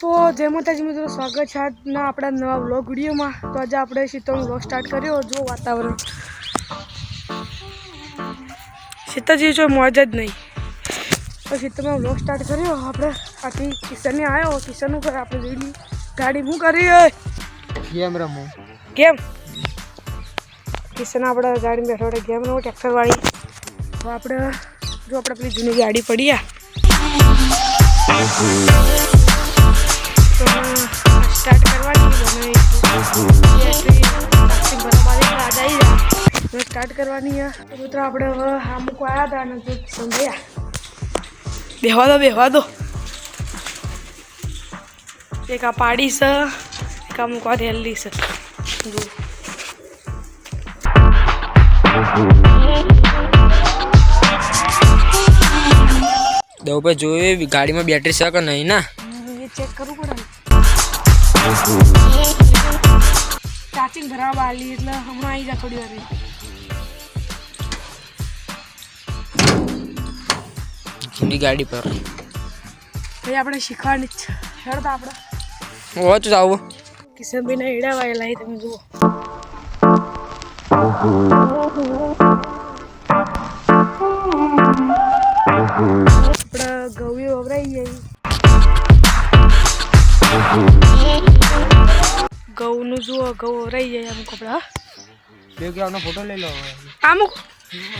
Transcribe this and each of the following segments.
તો જય માતાજી મિત્રો સ્વાગત છે આજના આપણા નવા વ્લોગ વિડીયોમાં. તો આજે આપણે શીતળનો વ્લોગ સ્ટાર્ટ કર્યો જો વાતાવરણ. શીતળજી જો મોજ જ નહીં. તો શીતળનો વ્લોગ સ્ટાર્ટ કર્યો આપણે આથી કિશનને આવ્યો કિશનનું ઉપર આપણે જોઈ લઈએ. ગાડી હું કરી ગેમ રમું. ગેમ? કિશન આપણે ગાડી બેઠો બેઠો ગેમ રમો ટ્રેક્ટરવાળી. તો આપણે જો આપણે પેલી જૂની ગાડી પડી આ. સ્ટાર્ટ કરવાની છે મિત્રો આપણે હવે આ મૂકવા આવ્યા હતા અને જો સમજાયા બેહવા દો બેહવા દો. એક આ પાડી છે એક આ મૂકવા હેલ્દી છે. જો દઉં પર જોયું ગાડીમાં બેટરી છે કે નહીં ના? એ ચેક કરવું પડે ચાર્જિંગ ભરાવા આલી એટલે હમણાં આવી જા થોડી વાર. જૂની ગાડી પર. ભાઈ આપણે શીખવાની જ છે. હેડતા આપણે. હોત આવું કિશનભાઈના એડા વાયેલા તમે જુઓ. આપણે ગવી વવરાઈ જાય ગૌનું જુઓ ગૌ વવરાઈ જાય અમુક કપડા બે ગ્રાઉન્ડનો ફોટો લઈ લો અમુક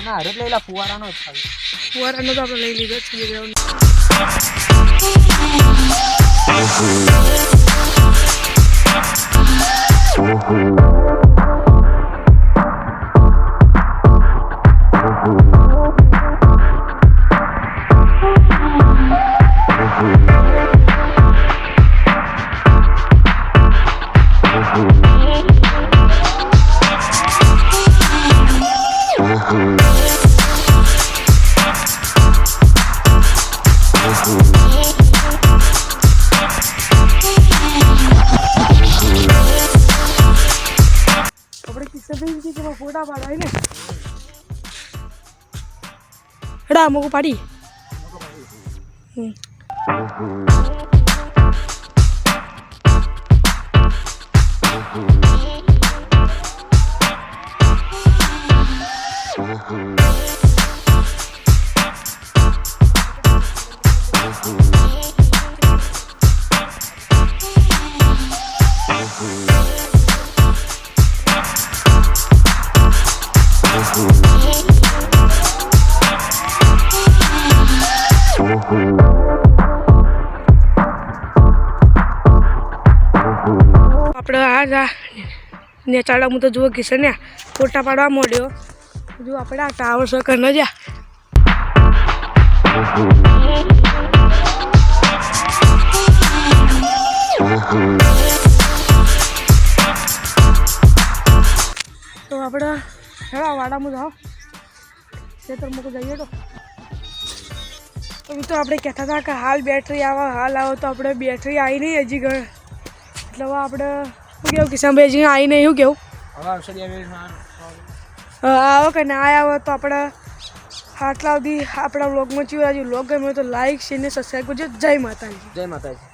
ના હરત લઈ લા ફુવારાનો જ ખાલી. ફુવારાનો તો આપણે લઈ લીધો છે ફોટા પાડાય ને હેડા અમુક પાડી હમ આપણે આ જા નેચાડા હું તો જુઓ કિશન ને ફોટા પાડવા માંડ્યો જો આપણે આ ટાવર સકર ન જા. તો આપણે હેડા વાડામાં જાઓ. ખેતર મૂકી જઈએ તો. તો આપણે કહેતા હતા કે હાલ બેટરી આવે, હાલ આવો તો આપણે બેટરી આવી નહીં હજી ઘર એટલે આપણે શું કેવું કિશનભાઈ હજી આવી નહીં, શું કેવું આવો કે ના આવ્યા હોય તો આપણે આટલા સુધી આપણા વ્લોગમાં ચીવ હજુ વ્લોગ ગમ્યો તો લાઈક શેર ને સબસ્ક્રાઈબ કરજો. જય માતાજી. જય માતાજી.